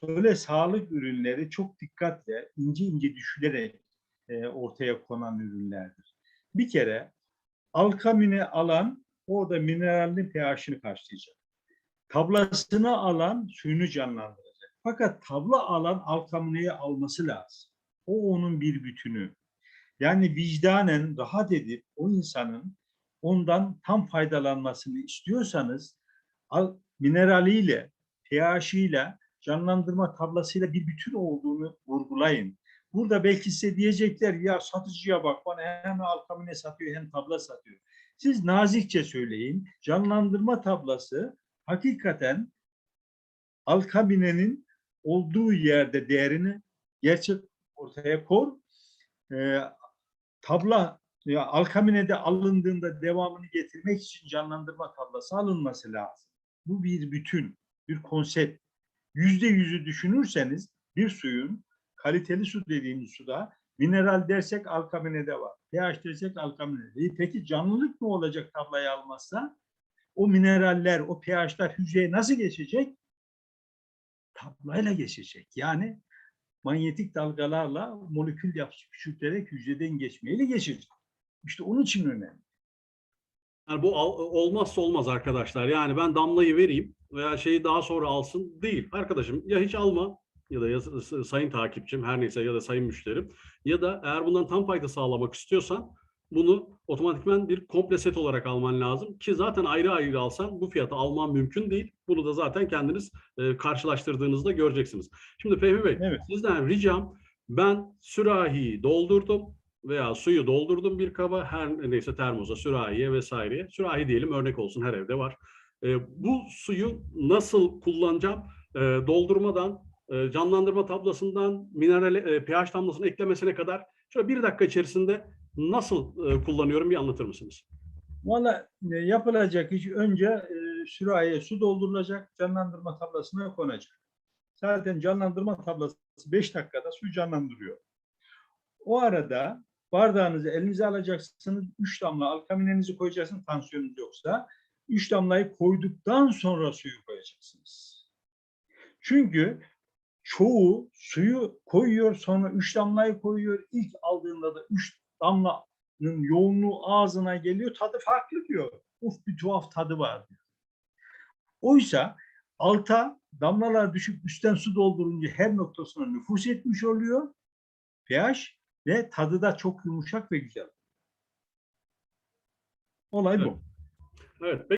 söyle sağlık ürünleri çok dikkatle, ince ince düşülerek e, ortaya konan ürünlerdir. Bir kere alkamine alan orada mineralin pH'ini karşılayacak. Tablasını alan suyunu canlandıracak. Fakat tabla alan alkamineyi alması lazım. O onun bir bütünü. Yani vicdanen rahat edip o insanın ondan tam faydalanmasını istiyorsanız al, mineraliyle, pH'iyle, canlandırma tablasıyla bir bütün olduğunu vurgulayın. Burada belki size diyecekler ya satıcıya bak bana hem alkamine satıyor hem tabla satıyor. Siz nazikçe söyleyin. Canlandırma tablası hakikaten alkaminenin olduğu yerde değerini gerçek ortaya kor. Ee, tabla ya alkaminede alındığında devamını getirmek için canlandırma tablası alınması lazım. Bu bir bütün, bir konsept. Yüzde yüzü düşünürseniz bir suyun kaliteli su dediğimiz suda mineral dersek alkaminede var. pH dersek alkaminede. E Peki canlılık ne olacak tablayı almazsa? O mineraller, o pH'ler hücreye nasıl geçecek? Tablayla geçecek. Yani manyetik dalgalarla molekül yapısı küçülterek hücreden geçmeyle geçecek. İşte onun için önemli. Yani bu olmazsa olmaz arkadaşlar. Yani ben damlayı vereyim veya şeyi daha sonra alsın değil. Arkadaşım ya hiç alma ya da ya sayın takipçim her neyse ya da sayın müşterim ya da eğer bundan tam fayda sağlamak istiyorsan bunu otomatikman bir komple set olarak alman lazım ki zaten ayrı ayrı alsan bu fiyata alman mümkün değil. Bunu da zaten kendiniz e, karşılaştırdığınızda göreceksiniz. Şimdi Fehmi Bey Evet. sizden ricam ben sürahiyi doldurdum veya suyu doldurdum bir kaba her neyse termosa, sürahiye vesaireye. Sürahi diyelim örnek olsun her evde var. E, bu suyu nasıl kullanacağım? E, doldurmadan, e, canlandırma tablasından mineral e, pH tablasını eklemesine kadar şöyle bir dakika içerisinde nasıl e, kullanıyorum bir anlatır mısınız? Valla e, yapılacak iş önce e, sürahiye su doldurulacak, canlandırma tablasına konacak. Zaten canlandırma tablası 5 dakikada suyu canlandırıyor. O arada bardağınızı elinize alacaksınız, 3 damla alkaminenizi koyacaksınız tansiyonunuz yoksa. 3 damlayı koyduktan sonra suyu koyacaksınız. Çünkü çoğu suyu koyuyor sonra 3 damlayı koyuyor. İlk aldığında da 3 damlanın yoğunluğu ağzına geliyor tadı farklı diyor. Uf bir tuhaf tadı var diyor. Oysa alta damlalar düşüp üstten su doldurunca her noktasına nüfus etmiş oluyor. pH ve tadı da çok yumuşak ve güzel. Olay bu. Evet.